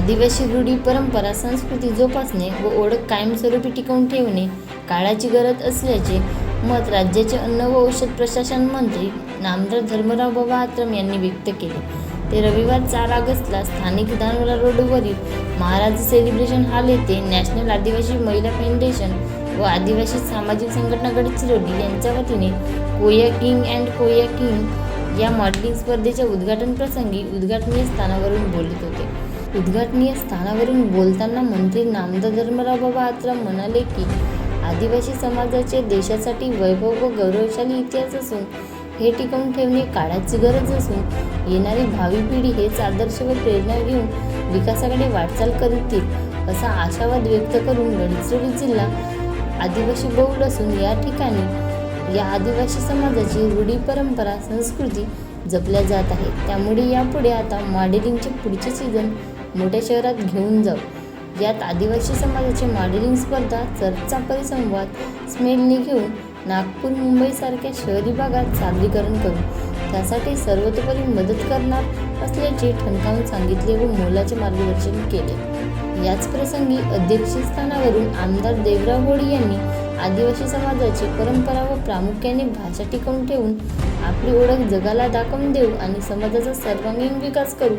आदिवासी रूढी परंपरा संस्कृती जोपासणे व ओळख कायमस्वरूपी टिकवून ठेवणे काळाची गरज असल्याचे मत राज्याचे अन्न व औषध प्रशासन मंत्री नामदार धर्मराव बाबा आत्रम यांनी व्यक्त केले. ते रविवार चार ऑगस्टला स्थानिक दानवला रोडवरील महाराज सेलिब्रेशन हॉल येथे नॅशनल आदिवासी महिला फाउंडेशन व आदिवासी सामाजिक संघटना गडचिरोली यांच्या वतीने Koya king and Koya king या मॉडेलिंग स्पर्धेच्या उद्घाटन प्रसंगी उद्घाटनीय स्थानावरून बोलत होते. उद्घाटनीय स्थानावरून बोलताना मंत्री नामदा धर्मराव बाबा आत्राम म्हणाले की आदिवासी समाजाचे देशासाठी वैभव व गौरवशाली इतिहास असून हे टिकवून ठेवणे काळाची गरज असून येणारी भावी पिढी हेच आदर्श व प्रेरणा घेऊन विकासाकडे वाटचाल करतील असा आशावाद व्यक्त करून गडचिरोली जिल्हा आदिवासी बहुल असून या ठिकाणी या आदिवासी समाजाची रूढी परंपरा संस्कृती जपल्या जात आहे. त्यामुळे यापुढे आता मॉडेलिंगचे पुढचे सीझन मोठ्या शहरात घेऊन जाऊ. यात आदिवासी समाजाची मॉडेलिंग स्पर्धा चर्चा परिसंवाद स्मेलने घेऊन नागपूर मुंबईसारख्या शहरी भागात सादरीकरण करू. त्यासाठी सर्वतोपरी मदत करणार असल्याचे ठणकावून सांगितले व मोलाचे मार्गदर्शन केले. याच प्रसंगी अध्यक्षस्थानावरून आमदार देवराव होळी यांनी आदिवासी समाजाची परंपरा व प्रामुख्याने भाषा टिकवून ठेवून आपली ओळख जगाला दाखवून देऊ आणि समाजाचा सर्वांगीण विकास करू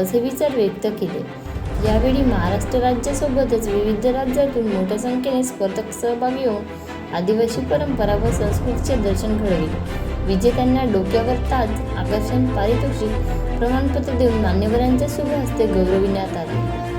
असे विचार व्यक्त केले. यावेळी महाराष्ट्र राज्यासोबतच विविध राज्यातून मोठ्या संख्येने स्पर्धक सहभागी होऊन आदिवासी परंपरा व संस्कृतीचे दर्शन घडविले. विजेत्यांना डोक्यावर ताज आकर्षण पारितोषिक प्रमाणपत्र देऊन मान्यवरांच्या शुभ हस्ते गौरविण्यात आले.